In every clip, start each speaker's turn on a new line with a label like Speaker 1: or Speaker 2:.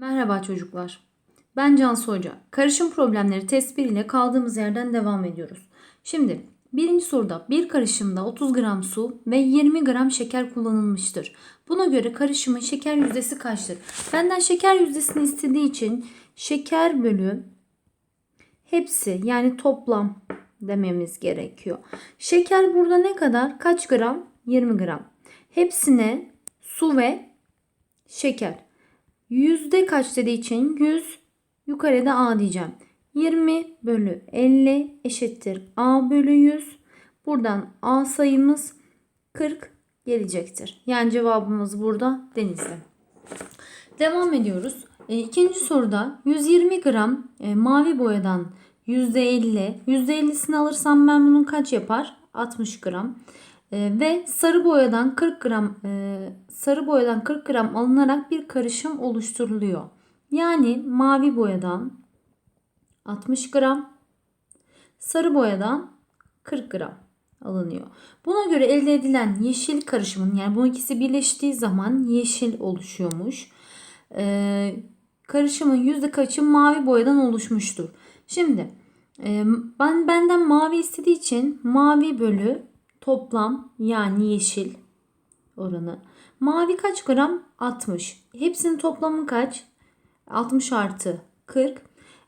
Speaker 1: Merhaba çocuklar. Ben Cansu Hoca. Karışım problemleri test 1 ile kaldığımız yerden devam ediyoruz. Şimdi birinci soruda bir karışımda 30 gram su ve 20 gram şeker kullanılmıştır. Buna göre karışımın şeker yüzdesi kaçtır? Benden şeker yüzdesini istediği için şeker bölü hepsi yani toplam dememiz gerekiyor. Şeker burada ne kadar? Kaç gram? 20 gram. Hepsine su ve şeker. Yüzde kaç dediği için 100 yukarıda A diyeceğim. 20 bölü 50 eşittir A bölü 100. Buradan A sayımız 40 gelecektir. Yani cevabımız burada denizli. Devam ediyoruz. E, ikinci soruda 120 gram e, mavi boyadan %50, %50'sini alırsam ben bunun kaç yapar? 60 gram. E, ve sarı boyadan 40 gram e, sarı boyadan 40 gram alınarak bir karışım oluşturuluyor. Yani mavi boyadan 60 gram, sarı boyadan 40 gram alınıyor. Buna göre elde edilen yeşil karışımın yani bu ikisi birleştiği zaman yeşil oluşuyormuş. Ee, karışımın yüzde kaçı mavi boyadan oluşmuştur. Şimdi e, ben benden mavi istediği için mavi bölü toplam yani yeşil oranı. Mavi kaç gram? 60. Hepsinin toplamı kaç? 60 artı 40.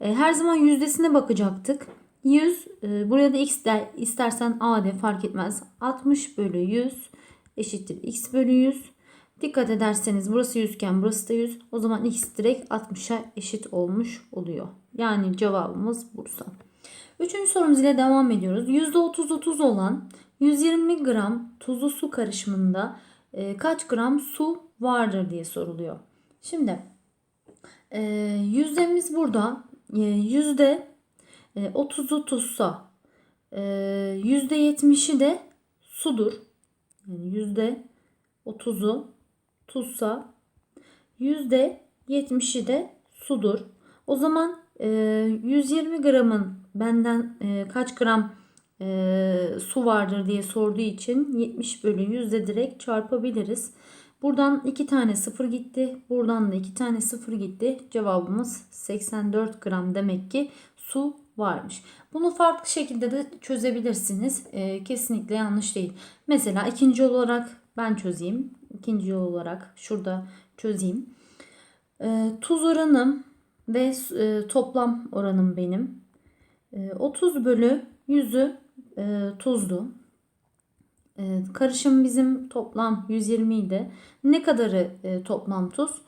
Speaker 1: E, her zaman yüzdesine bakacaktık. 100 e, buraya da x de istersen a de fark etmez. 60 bölü 100 eşittir x bölü 100. Dikkat ederseniz burası 100 iken burası da 100. O zaman x direkt 60'a eşit olmuş oluyor. Yani cevabımız Bursa. Üçüncü sorumuz ile devam ediyoruz. %30-30 olan 120 gram tuzlu su karışımında e, kaç gram su vardır diye soruluyor. Şimdi e, yüzdemiz burada e, yüzde e, 30'u tuzsa e, yüzde 70'i de sudur. Yani yüzde 30'u tuzsa yüzde 70'i de sudur. O zaman e, 120 gramın benden kaç gram e, su vardır diye sorduğu için 70 bölü 100'de direkt çarpabiliriz. Buradan 2 tane 0 gitti. Buradan da 2 tane 0 gitti. Cevabımız 84 gram demek ki su varmış. Bunu farklı şekilde de çözebilirsiniz. E, kesinlikle yanlış değil. Mesela ikinci olarak ben çözeyim. İkinci yol olarak şurada çözeyim. E, tuz oranım ve e, toplam oranım benim. E, 30 bölü 100'ü e, tuzlu. E, karışım bizim toplam 120 idi. Ne kadarı e, toplam tuz?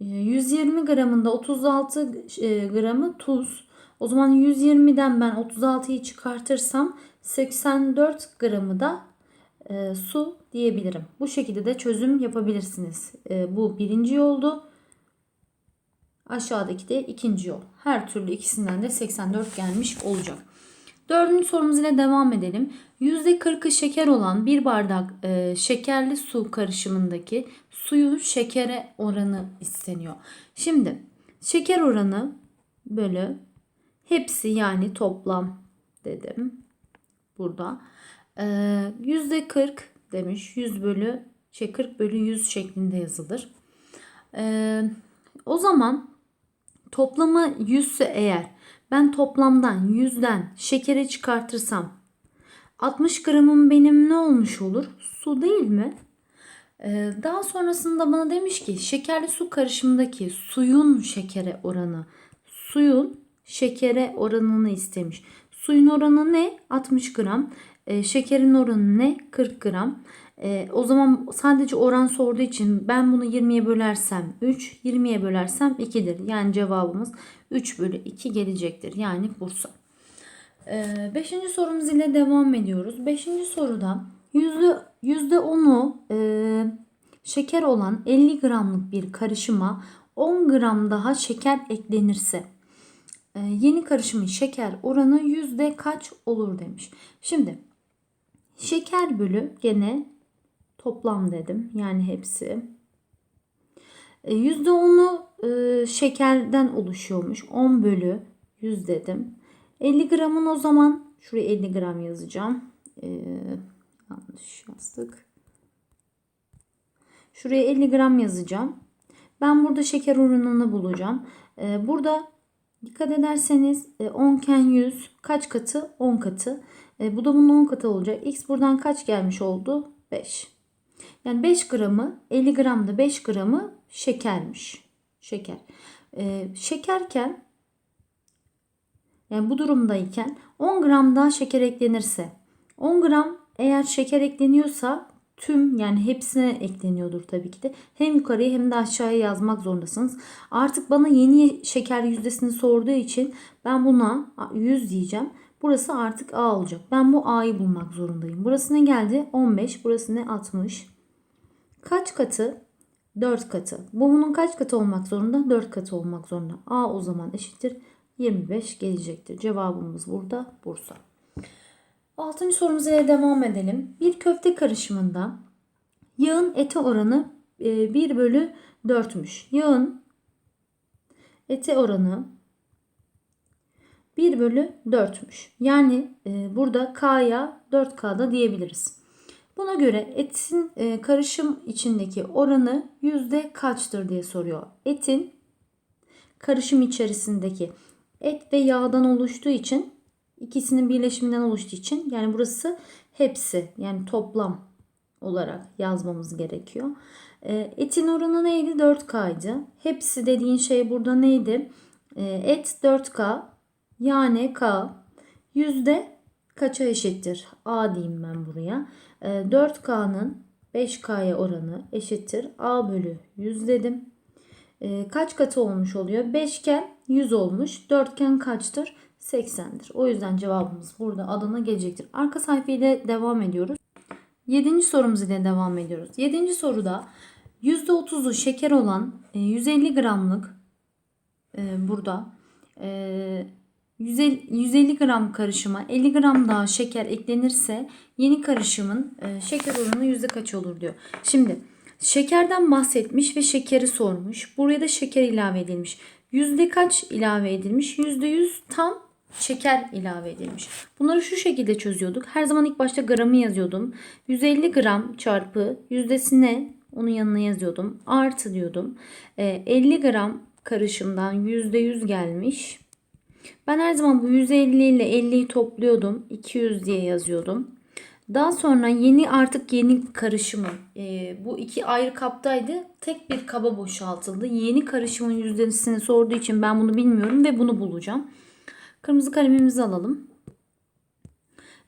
Speaker 1: E, 120 gramında 36 e, gramı tuz. O zaman 120'den ben 36'yı çıkartırsam 84 gramı da e, su diyebilirim. Bu şekilde de çözüm yapabilirsiniz. E, bu birinci yoldu. Aşağıdaki de ikinci yol. Her türlü ikisinden de 84 gelmiş olacak. Dördüncü sorumuz ile devam edelim. %40'ı şeker olan bir bardak e, şekerli su karışımındaki suyun şekere oranı isteniyor. Şimdi şeker oranı bölü hepsi yani toplam dedim burada. E, %40 demiş 100 bölü şey 40 bölü 100 şeklinde yazılır. E, o zaman toplamı 100 ise eğer ben toplamdan 100'den şekeri çıkartırsam 60 gramım benim ne olmuş olur? Su değil mi? Ee, daha sonrasında bana demiş ki şekerli su karışımındaki suyun şekere oranı. Suyun şekere oranını istemiş. Suyun oranı ne? 60 gram. Ee, şekerin oranı ne? 40 gram. E, o zaman sadece oran sorduğu için ben bunu 20'ye bölersem 3, 20'ye bölersem 2'dir. Yani cevabımız 3 bölü 2 gelecektir. Yani Bursa. E, beşinci sorumuz ile devam ediyoruz. Beşinci soruda %10'u e, şeker olan 50 gramlık bir karışıma 10 gram daha şeker eklenirse e, yeni karışımın şeker oranı yüzde kaç olur demiş. Şimdi şeker bölü gene toplam dedim. Yani hepsi. %10'u e, şekerden oluşuyormuş. 10 bölü 100 dedim. 50 gramın o zaman şuraya 50 gram yazacağım. Ee, yanlış yazdık. Şuraya 50 gram yazacağım. Ben burada şeker oranını bulacağım. Burada dikkat ederseniz e, 10 iken 100 kaç katı? 10 katı. E, bu da bunun 10 katı olacak. X buradan kaç gelmiş oldu? 5. Yani 5 gramı 50 gramda 5 gramı şekermiş. Şeker. E, şekerken yani bu durumdayken 10 gram daha şeker eklenirse 10 gram eğer şeker ekleniyorsa tüm yani hepsine ekleniyordur tabii ki de. Hem yukarıya hem de aşağıya yazmak zorundasınız. Artık bana yeni şeker yüzdesini sorduğu için ben buna 100 diyeceğim. Burası artık A olacak. Ben bu A'yı bulmak zorundayım. Burası ne geldi? 15. Burası ne? 60. Kaç katı? 4 katı. Bu bunun kaç katı olmak zorunda? 4 katı olmak zorunda. A o zaman eşittir 25 gelecektir. Cevabımız burada Bursa. Altıncı sorumuza devam edelim. Bir köfte karışımında yağın ete oranı 1 bölü 4'müş. Yağın ete oranı 1 bölü 4'müş. Yani e, burada K'ya 4K'da diyebiliriz. Buna göre etin e, karışım içindeki oranı yüzde kaçtır diye soruyor. Etin karışım içerisindeki et ve yağdan oluştuğu için ikisinin birleşiminden oluştuğu için yani burası hepsi yani toplam olarak yazmamız gerekiyor. E, etin oranı neydi? 4K'ydı. Hepsi dediğin şey burada neydi? E, et 4K yani K yüzde kaça eşittir? A diyeyim ben buraya. E, 4K'nın 5K'ya oranı eşittir. A bölü 100 dedim. E, kaç katı olmuş oluyor? 5 iken 100 olmuş. 4 iken kaçtır? 80'dir. O yüzden cevabımız burada Adana gelecektir. Arka sayfayla devam ediyoruz. 7. sorumuz ile devam ediyoruz. 7. soruda %30'u şeker olan e, 150 gramlık e, burada e, 150, 150 gram karışıma 50 gram daha şeker eklenirse yeni karışımın e, şeker oranı yüzde kaç olur diyor. Şimdi şekerden bahsetmiş ve şekeri sormuş. Buraya da şeker ilave edilmiş. Yüzde kaç ilave edilmiş? Yüzde yüz tam şeker ilave edilmiş. Bunları şu şekilde çözüyorduk. Her zaman ilk başta gramı yazıyordum. 150 gram çarpı yüzdesine onun yanına yazıyordum. Artı diyordum. E, 50 gram karışımdan %100 gelmiş. Ben her zaman bu 150 ile 50'yi topluyordum. 200 diye yazıyordum. Daha sonra yeni artık yeni karışımı e, bu iki ayrı kaptaydı. Tek bir kaba boşaltıldı. Yeni karışımın yüzdesini sorduğu için ben bunu bilmiyorum ve bunu bulacağım. Kırmızı kalemimizi alalım.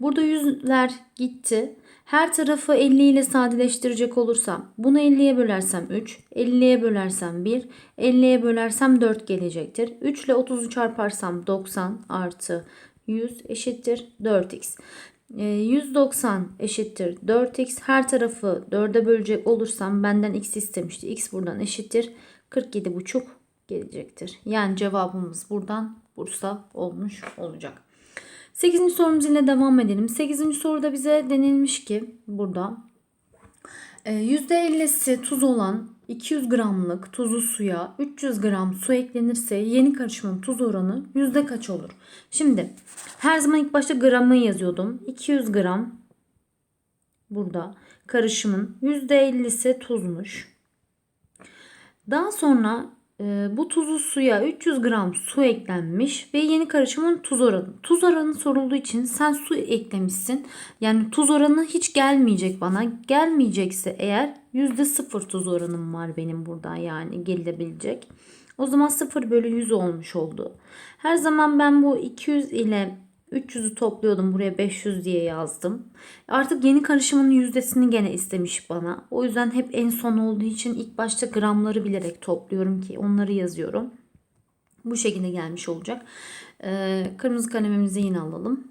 Speaker 1: Burada yüzler gitti. Her tarafı 50 ile sadeleştirecek olursam bunu 50'ye bölersem 3, 50'ye bölersem 1, 50'ye bölersem 4 gelecektir. 3 ile 30'u çarparsam 90 artı 100 eşittir 4x. 190 eşittir 4x. Her tarafı 4'e bölecek olursam benden x istemişti. x buradan eşittir 47,5 gelecektir. Yani cevabımız buradan Bursa olmuş olacak. 8. sorumuz ile devam edelim. 8. soruda bize denilmiş ki burada %50'si tuz olan 200 gramlık tuzlu suya 300 gram su eklenirse yeni karışımın tuz oranı yüzde kaç olur? Şimdi her zaman ilk başta gramı yazıyordum. 200 gram burada karışımın %50'si tuzmuş. Daha sonra e, bu tuzlu suya 300 gram su eklenmiş ve yeni karışımın tuz oranı. Tuz oranı sorulduğu için sen su eklemişsin. Yani tuz oranı hiç gelmeyecek bana. Gelmeyecekse eğer %0 tuz oranım var benim burada yani gelebilecek. O zaman 0 bölü 100 olmuş oldu. Her zaman ben bu 200 ile 300'ü topluyordum. Buraya 500 diye yazdım. Artık yeni karışımın yüzdesini gene istemiş bana. O yüzden hep en son olduğu için ilk başta gramları bilerek topluyorum ki onları yazıyorum. Bu şekilde gelmiş olacak. Ee, kırmızı kalemimizi yine alalım.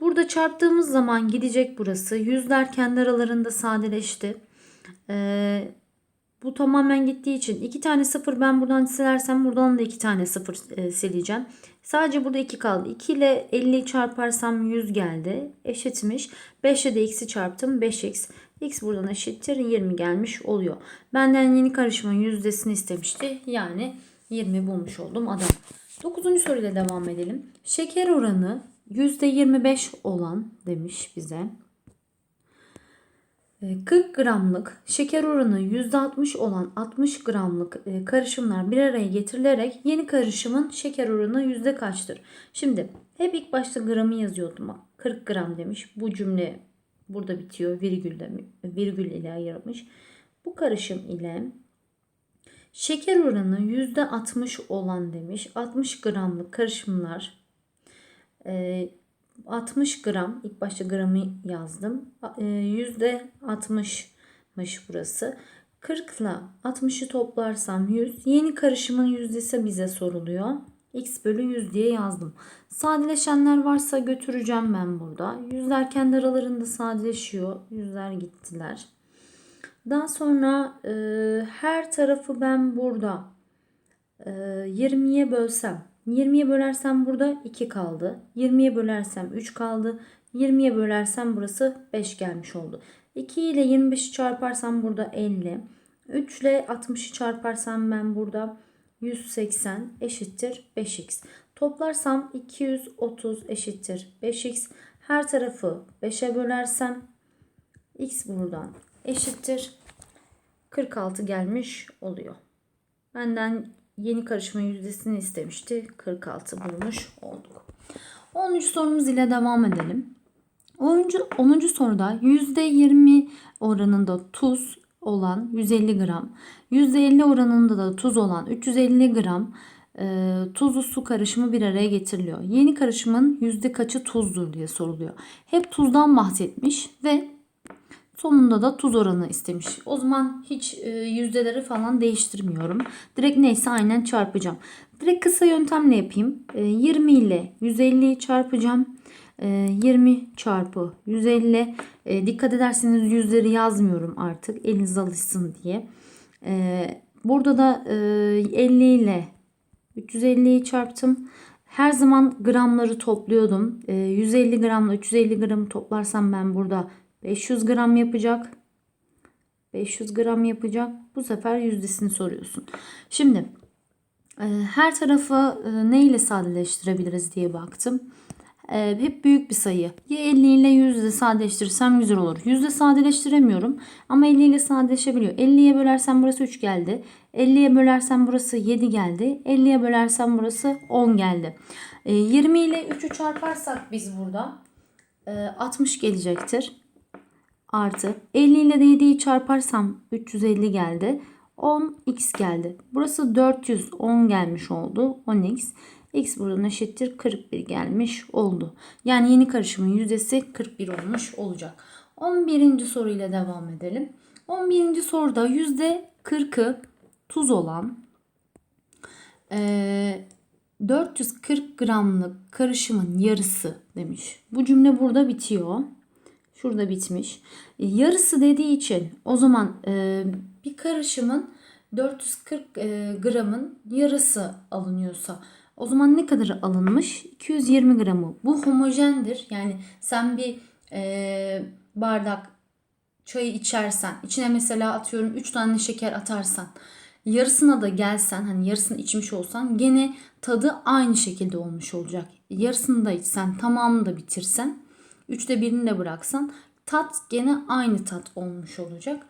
Speaker 1: Burada çarptığımız zaman gidecek burası. Yüzler kendi aralarında sadeleşti. Ee, bu tamamen gittiği için iki tane sıfır ben buradan silersem buradan da iki tane sıfır e, sileceğim. Sadece burada 2 kaldı. 2 ile 50 çarparsam 100 geldi. Eşitmiş. 5 ile de x'i çarptım. 5x. x buradan eşittir 20 gelmiş oluyor. Benden yeni karışımın yüzdesini istemişti. Yani 20 bulmuş oldum adam. 9. soruyla devam edelim. Şeker oranı %25 olan demiş bize. E, 40 gramlık şeker oranı %60 olan 60 gramlık e, karışımlar bir araya getirilerek yeni karışımın şeker oranı yüzde kaçtır? Şimdi hep ilk başta gramı yazıyordum. Bak, 40 gram demiş. Bu cümle burada bitiyor. Virgülle, virgül ile ayırmış. Bu karışım ile şeker oranı %60 olan demiş. 60 gramlık karışımlar e, 60 gram ilk başta gramı yazdım. E, Yüzde 60'mış burası. 40 ile 60'ı toplarsam 100. Yeni karışımın yüzdesi bize soruluyor. X bölü 100 diye yazdım. Sadeleşenler varsa götüreceğim ben burada. Yüzler kendi aralarında sadeleşiyor. Yüzler gittiler. Daha sonra e, her tarafı ben burada e, 20'ye bölsem 20'ye bölersem burada 2 kaldı. 20'ye bölersem 3 kaldı. 20'ye bölersem burası 5 gelmiş oldu. 2 ile 25'i çarparsam burada 50. 3 ile 60'ı çarparsam ben burada 180 eşittir 5x. Toplarsam 230 eşittir 5x. Her tarafı 5'e bölersem x buradan eşittir 46 gelmiş oluyor. Benden yeni karışma yüzdesini istemişti. 46 bulmuş olduk. 13 sorumuz ile devam edelim. 10. 10. soruda %20 oranında tuz olan 150 gram, %50 oranında da tuz olan 350 gram e, tuzlu su karışımı bir araya getiriliyor. Yeni karışımın yüzde kaçı tuzdur diye soruluyor. Hep tuzdan bahsetmiş ve Sonunda da tuz oranı istemiş. O zaman hiç e, yüzdeleri falan değiştirmiyorum. Direkt neyse aynen çarpacağım. Direkt kısa yöntemle yapayım. E, 20 ile 150'yi çarpacağım. E, 20 çarpı 150. E, dikkat ederseniz yüzleri yazmıyorum artık. Eliniz alışsın diye. E, burada da e, 50 ile 350'yi çarptım. Her zaman gramları topluyordum. E, 150 gramla 350 gramı toplarsam ben burada 500 gram yapacak. 500 gram yapacak. Bu sefer yüzdesini soruyorsun. Şimdi e, her tarafı e, ne ile sadeleştirebiliriz diye baktım. E, hep büyük bir sayı. Ya 50 ile 100 ile sadeleştirirsem güzel olur. 100 ile sadeleştiremiyorum ama 50 ile sadeleşebiliyor. 50'ye bölersem burası 3 geldi. 50'ye bölersem burası 7 geldi. 50'ye bölersem burası 10 geldi. 20 ile 3'ü çarparsak biz burada 60 gelecektir artı 50 ile de 7'yi çarparsam 350 geldi. 10x geldi. Burası 410 gelmiş oldu. 10x. X buradan eşittir 41 gelmiş oldu. Yani yeni karışımın yüzdesi 41 olmuş olacak. 11. soruyla devam edelim. 11. soruda %40'ı tuz olan e, 440 gramlık karışımın yarısı demiş. Bu cümle burada bitiyor. Şurada bitmiş. E, yarısı dediği için o zaman e, bir karışımın 440 e, gramın yarısı alınıyorsa o zaman ne kadar alınmış? 220 gramı. Bu homojendir. Yani sen bir e, bardak çayı içersen, içine mesela atıyorum 3 tane şeker atarsan, yarısına da gelsen, hani yarısını içmiş olsan gene tadı aynı şekilde olmuş olacak. Yarısını da içsen, tamamını da bitirsen Üçte birini de bıraksan tat gene aynı tat olmuş olacak.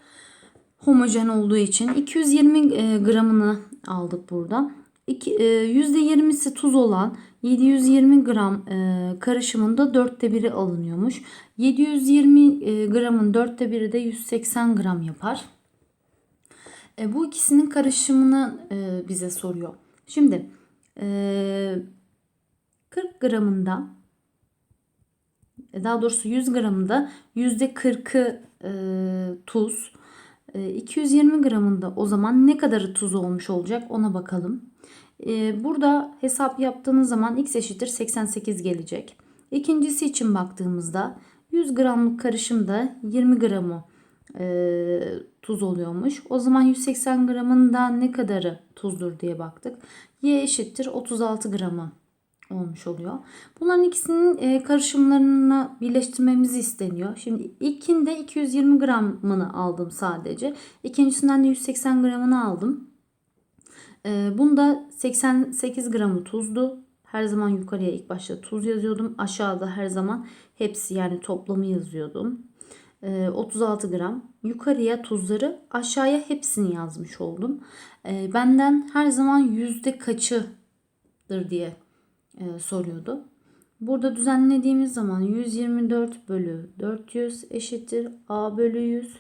Speaker 1: Homojen olduğu için 220 e, gramını aldık burada. %20'si e, tuz olan 720 gram e, karışımında dörtte biri alınıyormuş. 720 gramın dörtte biri de 180 gram yapar. Bu ikisinin karışımını bize soruyor. Şimdi 40 gramında daha doğrusu 100 gramında %40'ı e, tuz. E, 220 gramında o zaman ne kadarı tuz olmuş olacak ona bakalım. E, burada hesap yaptığınız zaman x eşittir 88 gelecek. İkincisi için baktığımızda 100 gramlık karışımda 20 gramı e, tuz oluyormuş. O zaman 180 gramında ne kadarı tuzdur diye baktık. Y eşittir 36 gramı olmuş oluyor. Bunların ikisinin e, karışımlarını birleştirmemizi isteniyor. Şimdi ilkinde 220 gramını aldım sadece. İkincisinden de 180 gramını aldım. E, bunda 88 gramı tuzdu. Her zaman yukarıya ilk başta tuz yazıyordum. Aşağıda her zaman hepsi yani toplamı yazıyordum. e, 36 gram. Yukarıya tuzları aşağıya hepsini yazmış oldum. E, benden her zaman yüzde kaçıdır diye e, soruyordu. Burada düzenlediğimiz zaman 124 bölü 400 eşittir A bölü 100.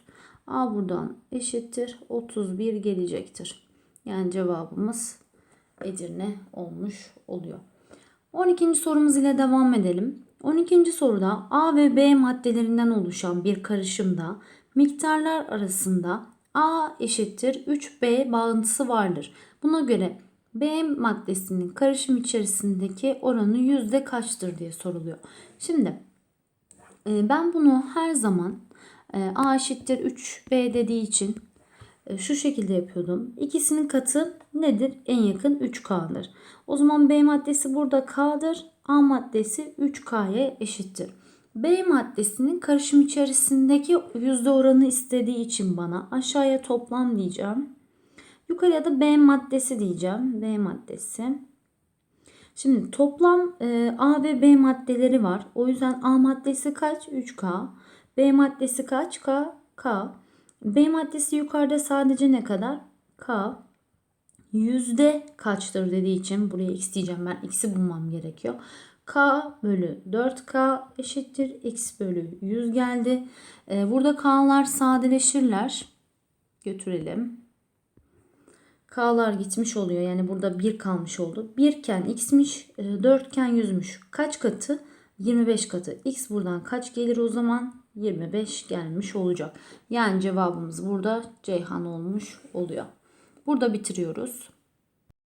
Speaker 1: A buradan eşittir 31 gelecektir. Yani cevabımız Edirne olmuş oluyor. 12. sorumuz ile devam edelim. 12. soruda A ve B maddelerinden oluşan bir karışımda miktarlar arasında A eşittir 3B bağıntısı vardır. Buna göre B maddesinin karışım içerisindeki oranı yüzde kaçtır diye soruluyor. Şimdi e, ben bunu her zaman e, A eşittir 3B dediği için e, şu şekilde yapıyordum. İkisinin katı nedir? En yakın 3K'dır. O zaman B maddesi burada K'dır. A maddesi 3K'ya eşittir. B maddesinin karışım içerisindeki yüzde oranı istediği için bana aşağıya toplam diyeceğim. Yukarıya da B maddesi diyeceğim. B maddesi. Şimdi toplam e, A ve B maddeleri var. O yüzden A maddesi kaç? 3K. B maddesi kaç? K. K. B maddesi yukarıda sadece ne kadar? K. Yüzde kaçtır dediği için buraya x diyeceğim. Ben x'i bulmam gerekiyor. K bölü 4K eşittir. X bölü 100 geldi. E, burada K'lar sadeleşirler. Götürelim. K'lar gitmiş oluyor. Yani burada 1 kalmış oldu. 1 iken x'miş, 4 iken 100'müş. Kaç katı? 25 katı. X buradan kaç gelir o zaman? 25 gelmiş olacak. Yani cevabımız burada Ceyhan olmuş oluyor. Burada bitiriyoruz.